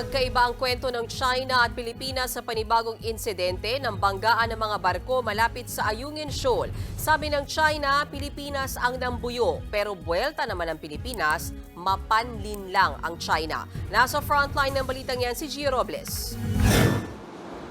magkaiba ang kwento ng China at Pilipinas sa panibagong insidente ng banggaan ng mga barko malapit sa Ayungin Shoal. Sabi ng China, Pilipinas ang nambuyo, pero buwelta naman ng Pilipinas, mapanlin lang ang China. Nasa frontline ng balitang yan si Gio Robles.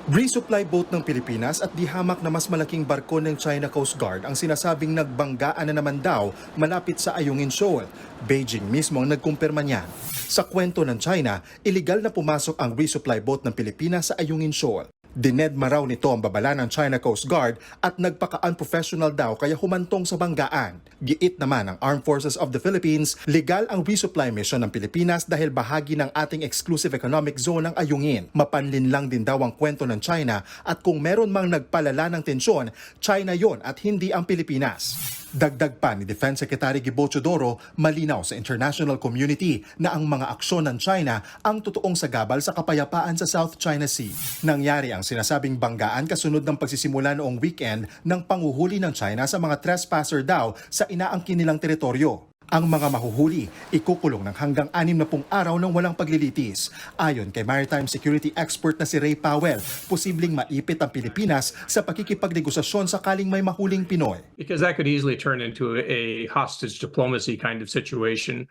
Resupply boat ng Pilipinas at di hamak na mas malaking barko ng China Coast Guard ang sinasabing nagbanggaan na naman daw malapit sa Ayungin Shoal. Beijing mismo ang nagkumpirma niyan. Sa kwento ng China, iligal na pumasok ang resupply boat ng Pilipinas sa Ayungin Shoal. Dinedma raw nito ang babala ng China Coast Guard at nagpaka-unprofessional daw kaya humantong sa banggaan. Giit naman ng Armed Forces of the Philippines, legal ang resupply mission ng Pilipinas dahil bahagi ng ating exclusive economic zone ng Ayungin. Mapanlin lang din daw ang kwento ng China at kung meron mang nagpalala ng tensyon, China yon at hindi ang Pilipinas. Dagdag pa ni Defense Secretary Gibo Chodoro, malinaw sa international community na ang mga aksyon ng China ang totoong sagabal sa kapayapaan sa South China Sea. Nangyari ang sinasabing banggaan kasunod ng pagsisimula noong weekend ng panguhuli ng China sa mga trespasser daw sa inaangkin nilang teritoryo. Ang mga mahuhuli, ikukulong ng hanggang 60 araw ng walang paglilitis. Ayon kay maritime security expert na si Ray Powell, posibleng maipit ang Pilipinas sa pakikipagnegosasyon sakaling may mahuling Pinoy. because that could easily turn into a hostage diplomacy kind of situation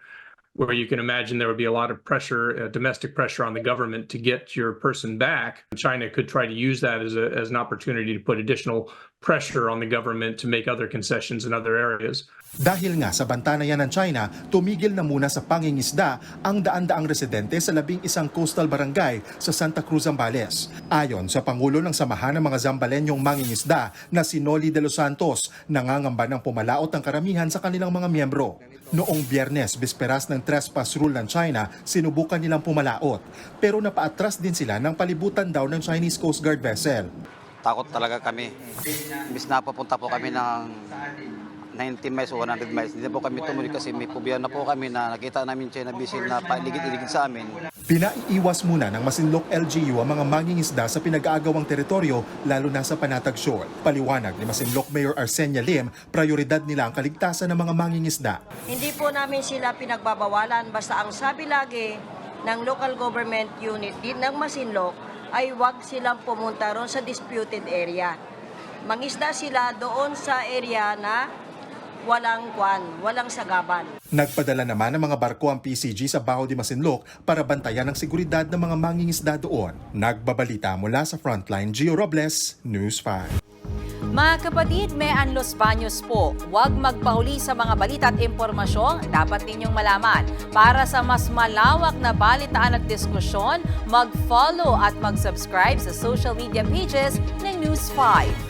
where you can imagine there would be a lot of pressure, uh, domestic pressure on the government to get your person back. China could try to use that as, a, as an opportunity to put additional pressure on the government to make other concessions in other areas. Dahil nga sa banta na yan ng China, tumigil na muna sa pangingisda ang daan-daang residente sa labing isang coastal barangay sa Santa Cruz, Zambales. Ayon sa Pangulo ng Samahan ng mga Zambalenyong mangingisda na si Noli de los Santos, nangangamba ng pumalaot ang karamihan sa kanilang mga miyembro. Noong biyernes, bisperas ng trespass rule ng China, sinubukan nilang pumalaot. Pero napaatras din sila ng palibutan daw ng Chinese Coast Guard vessel. takot talaga kami. Imbis na papunta po kami ng 90 miles o 100 miles, hindi po kami tumuloy kasi may pubiya na po kami na nakita namin China Basin na pailigid-iligid sa amin. Pinaiiwas muna ng Masinloc LGU ang mga mangingisda sa pinag-aagawang teritoryo lalo na sa Panatag Shore. Paliwanag ni Masinloc Mayor Arsenia Lim, prioridad nila ang kaligtasan ng mga mangingisda. Hindi po namin sila pinagbabawalan basta ang sabi lagi ng local government unit din ng Masinloc ay wag silang pumunta ron sa disputed area. Mangisda sila doon sa area na walang kwan, walang sagaban. Nagpadala naman ng mga barko ang PCG sa Baho de Masinloc para bantayan ang seguridad ng mga mangingisda doon. Nagbabalita mula sa Frontline, Gio Robles, News 5. Mga kapatid, may Anlos Baños po. Huwag magpahuli sa mga balita at impormasyong dapat ninyong malaman. Para sa mas malawak na balitaan at diskusyon, mag-follow at mag-subscribe sa social media pages ng News 5.